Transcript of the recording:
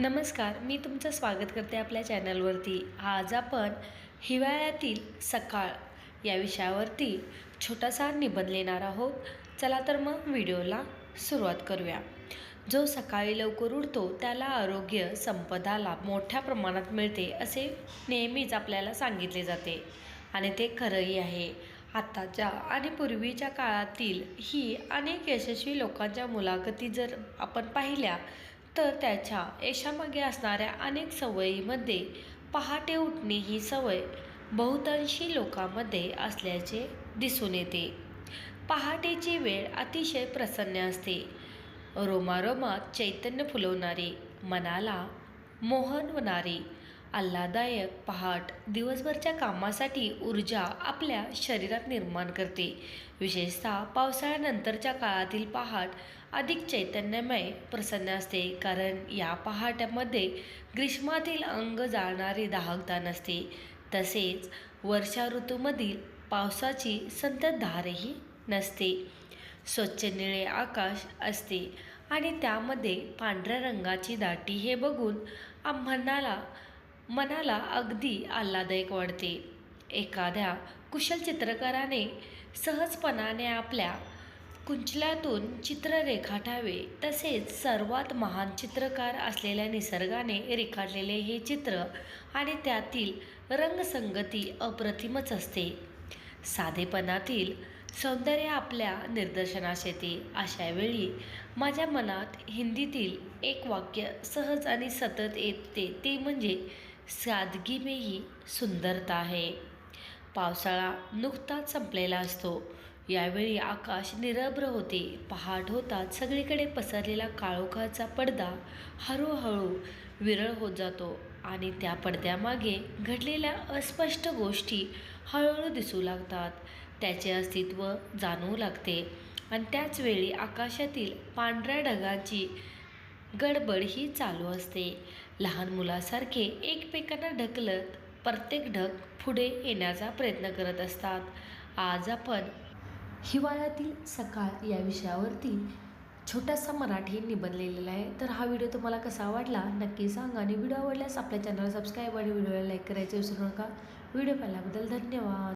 नमस्कार मी तुमचं स्वागत करते आपल्या चॅनलवरती. आज आपण हिवाळ्यातील सकाळ या विषयावरती छोटासा निबंध लिहिणार आहोत. चला तर मग व्हिडिओला सुरुवात करूया. जो सकाळी लवकर उठतो त्याला आरोग्य संपदा लाभ मोठ्या प्रमाणात मिळते असे नेहमीच आपल्याला सांगितले जाते. आणि ते खरंही आहे. आत्ताच्या आणि पूर्वीच्या काळातील ही अनेक यशस्वी लोकांच्या मुलाखती जर आपण पाहिल्या तर त्याच्या यशामागे असणाऱ्या अनेक सवयीमध्ये पहाटे उठणे ही सवय बहुतांशी लोकांमध्ये असल्याचे दिसून येते. पहाटेची वेळ अतिशय प्रसन्न असते. रोमारोमात चैतन्य फुलवणारे मनाला मोहनवणारे आल्हादायक पहाट दिवसभरच्या कामासाठी ऊर्जा आपल्या शरीरात निर्माण करते. विशेषतः पावसाळ्यानंतरच्या काळातील पहाट अधिक चैतन्यमय प्रसन्न असते. कारण या पहाट्यामध्ये ग्रीष्मातील अंग जाळणारी दाहकता नसते तसेच वर्षा ऋतूमधील पावसाची संततधारही नसते. स्वच्छ निळे आकाश असते आणि त्यामध्ये पांढऱ्या रंगाची दाटी हे बघून आम्हाला मनाला अगदी आल्हादायक वाटते. एखाद्या कुशल चित्रकाराने सहजपणाने आपल्या कुंचल्यातून चित्र रेखाटावे तसेच सर्वात महान चित्रकार असलेल्या निसर्गाने रेखाटलेले हे चित्र आणि त्यातील रंगसंगती अप्रतिमच असते. साधेपणातील सौंदर्य आपल्या निदर्शनास येते. अशा वेळी माझ्या मनात हिंदीतील एक वाक्य सहज आणि सतत येते ते म्हणजे सादगी मेही सुंदरता आहे. पावसाळा नुकताच संपलेला असतो. यावेळी आकाश निरभ्र होते. पहाट होतात सगळीकडे पसरलेला काळोखाचा पडदा हळूहळू विरळ होत जातो आणि त्या पडद्यामागे घडलेल्या अस्पष्ट गोष्टी हळूहळू दिसू लागतात. त्याचे अस्तित्व जाणवू लागते. आणि त्याचवेळी आकाशातील पांढऱ्या ढगांची गडबड ही चालू असते. लहान मुलासारखे एकमेकांना ढकलत प्रत्येक ढग पुढे येण्याचा प्रयत्न करत असतात. आज आपण हिवाळ्यातील सकाळ या विषयावरती छोटासा मराठी निबंध लिहिलेला आहे. तर हा व्हिडिओ तुम्हाला कसा आवडला नक्की सांगा आणि व्हिडिओ आवडल्यास आपल्या चॅनलला सबस्क्राईब आणि व्हिडिओला लाईक करायचे विसरू नका. व्हिडिओ पाहिल्याबद्दल धन्यवाद.